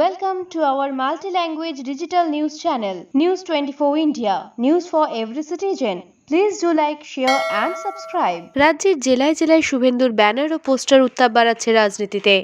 Welcome to our multi-language digital news channel, News 24 India. News for every citizen. Please do like, share and subscribe. রাজ্যের জেলায় জেলায় শুভেন্দুর banner ও poster উত্তাপ বাড়াচ্ছে রাজনীতিতে।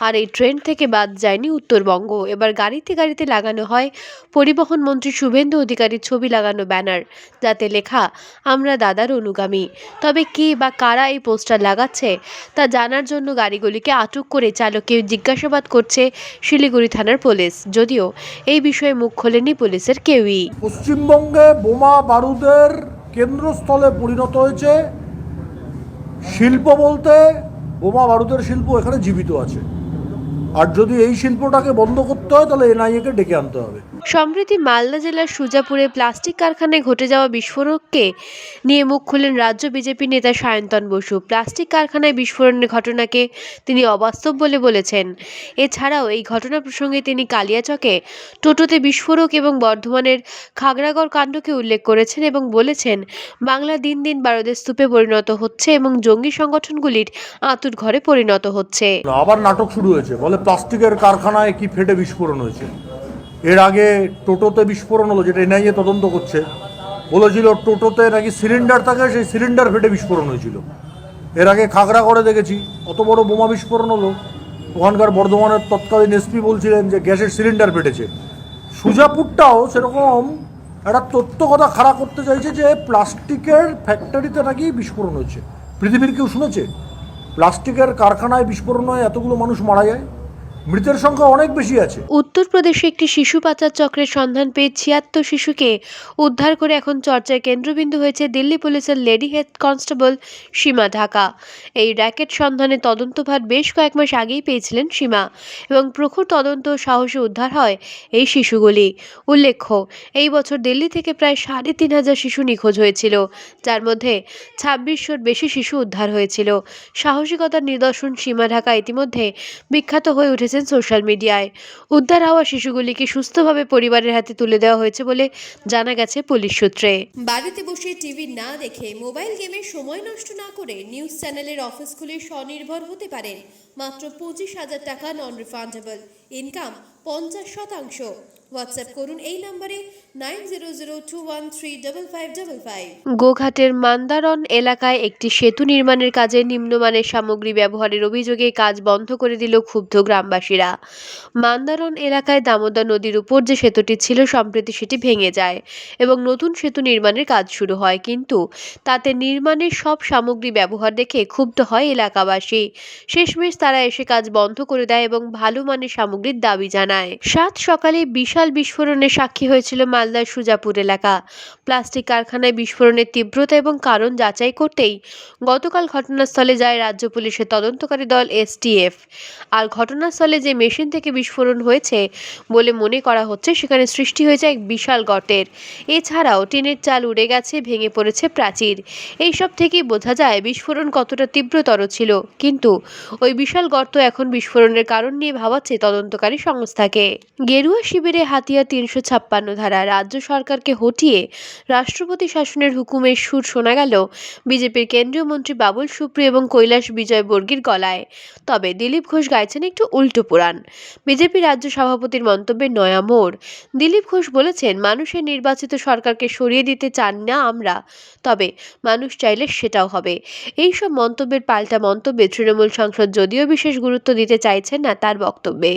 আর এই ট্রেন্ড থেকে বাদ যায়নি উত্তরবঙ্গ। এবার গাড়িতে গাড়িতে লাগানো হয় পরিবহন মন্ত্রী শুভেন্দু অধিকারীর ছবি লাগানো ব্যানার। যাতে লেখা আমরা দাদার অনুগামী। তবে কে বা কারা এই পোস্টার লাগাচ্ছে তা জানার জন্য গাড়িগুলিকে আটক করে চালককে জিজ্ঞাসাবাদ করছে শিলিগুড়ি থানার পুলিশ। যদিও এই বিষয়ে মুখ খোলেনি পুলিশের কেউই। পশ্চিমবঙ্গে বোমা বারুদের কেন্দ্রস্থলে পরিণত হয়েছে। শিল্প বলতে বোমা ভারতের শিল্প এখানে জীবিত আছে। আর যদি এই শিল্পটাকে বন্ধ করতে হয়, তাহলে এনআইএকে ডেকে আনতে হবে। সম্প্রতি মালদা জেলার সুজাপুরে প্লাস্টিক কারখানায় ঘটে যাওয়া বিস্ফোরককে নিয়ে মুখ খুললেন রাজ্য বিজেপি নেতা সায়ন্তন বসু। প্লাস্টিক কারখানায় বিস্ফোরণের ঘটনাকে তিনি অবাস্তব বলে বলেছেন। এছাড়াও এই ঘটনা প্রসঙ্গে তিনি কালিয়াচকে টোটোতে বিস্ফোরক এবং বর্ধমানের খাগড়াগড় কাণ্ডকে উল্লেখ করেছেন এবং বলেছেন, বাংলা দিন দিন বারদের স্তূপে পরিণত হচ্ছে এবং জঙ্গি সংগঠনগুলির আঁতুর ঘরে পরিণত হচ্ছে। আবার নাটক শুরু হয়েছে। বলে প্লাস্টিকের কারখানায় কি ফেটে বিস্ফোরণ হয়েছে? এর আগে টোটোতে বিস্ফোরণ হলো, যেটা এনআইএ তদন্ত করছে, বলেছিল টোটোতে নাকি সিলিন্ডার থাকে, সেই সিলিন্ডার ফেটে বিস্ফোরণ হয়েছিল। এর আগে খাগড়া করে দেখেছি, অত বড় বোমা বিস্ফোরণ হলো। ওখানকার বর্ধমানের তৎকালীন এসপি বলছিলেন যে গ্যাসের সিলিন্ডার ফেটেছে। সুজাপুরটাও সেরকম একটা তথ্য কথা খাড়া করতে চাইছে যে প্লাস্টিকের ফ্যাক্টরিতে নাকি বিস্ফোরণ হচ্ছে পৃথিবীর কেউ শুনেছে? প্লাস্টিকের কারখানায় বিস্ফোরণ হয়ে এতগুলো মানুষ মারা যায়? মৃতের সংখ্যা অনেক বেশি আছে। উত্তরপ্রদেশে একটি শিশু পাচার চক্রের সন্ধান পেয়ে ছিয়াত্তর শিশুকে উদ্ধার করে এখন চর্চায় কেন্দ্রবিন্দু হয়েছে দিল্লি পুলিশের lady head constable Seema Dhaka. এই র্যাকেট সন্ধানে তদন্তভার বেশ কয়েক মাস আগেই পেয়েছিলেন সীমা এবং প্রখর তদন্ত সাহসে উদ্ধার হয় এই শিশুগুলি। উল্লেখ্য, এই বছর দিল্লি থেকে প্রায় সাড়ে তিন হাজার শিশু নিখোঁজ হয়েছিল, যার মধ্যে ছাব্বিশশোর বেশি শিশু উদ্ধার হয়েছিল। সাহসিকতার নিদর্শন সীমা ঢাকা ইতিমধ্যে বিখ্যাত হয়ে উঠেছেন সোশ্যাল মিডিয়ায়। উদ্ধার হওয়া শিশুগুলিকে সুস্থভাবে পরিবারের হাতে তুলে দেওয়া হয়েছে বলে জানা গেছে পুলিশ সূত্রে। বাড়িতে বসে টিভি না দেখে মোবাইল গেমে সময় নষ্ট না করে নিউজ চ্যানেলের অফিস খুলে স্বনির্ভর হতে পারেন মাত্র পঁচিশ হাজার টাকা নন রিফান্ডেবল ইনকাম পঞ্চাশ শতাংশ। হোয়াটসঅ্যাপ করুন এই নম্বরে nine zero zero two one three double five double five গোঘাটের Mandaran এলাকায় একটি সেতু নির্মাণের কাজে নিম্নমানের সামগ্রী ব্যবহারের অভিযোগে কাজ বন্ধ করে দিল ক্ষুব্ধ গ্রামবাসীরা। মান্দারন এলাকায় দামোদর নদীর উপর যে সেতুটি ছিল, সম্প্রতি সেটি ভেঙে যায় এবং নতুন সেতু নির্মাণের কাজ শুরু হয়। কিন্তু তাতে নির্মাণের সব সামগ্রী ব্যবহার দেখে ক্ষুব্ধ হয় এলাকাবাসী। শেষমেশ তারা এসে কাজ বন্ধ করে দেয় এবং ভালো মানের সামগ্রীর দাবি জানায়। সাত সকালে বিশাল বিস্ফোরণের সাক্ষী হয়েছিল মালদার সুজাপুর এলাকা। প্লাস্টিক কারখানায় বিস্ফোরণের তীব্রতা এবং কারণ যাচাই করতেই গতকাল ঘটনাস্থলে যায় রাজ্য পুলিশের তদন্তকারী দল এসটিএফ। আর ঘটনাস্থলে যে মেশিন থেকে বিস্ফোরণ হয়েছে বলে মনে করা হচ্ছে, সেখানে সৃষ্টি হয়েছে এক বিশাল গর্তের এছাড়াও টিনের চাল উড়ে গেছে, ভেঙে পড়েছে প্রাচীর। এইসব থেকেই বোঝা যায় বিস্ফোরণ কতটা তীব্রতর ছিল। কিন্তু ওই বিশাল গর্ত এখন বিস্ফোরণের কারণ নিয়ে ভাবাচ্ছে তদন্তকারী সংস্থাকে গেরুয়া শিবিরে হাতিয়ার তিনশো ছাপ্পান্ন ধারা রাজ্য সরকারকে হটিয়ে রাষ্ট্রপতি শাসনের হুকুমের সুর শোনা গেল বিজেপির কেন্দ্রীয় মন্ত্রী বাবুল সুপ্রিয় এবং কৈলাস বিজয় বর্গীর গলায়। তবে দিলীপ ঘোষ গাইছেন একটু উল্টো পুরাণ। বিজেপি রাজ্য সভাপতির মন্তব্যে নয়া মোড়। দিলীপ ঘোষ বলেছেন, মানুষের নির্বাচিত সরকারকে সরিয়ে দিতে চান না আমরা, তবে মানুষ চাইলে সেটাও হবে। এই সব মন্তব্যের পাল্টা মন্তব্যে তৃণমূল সাংসদ যদিও বিশেষ গুরুত্ব দিতে চাইছেন না তার বক্তব্যে।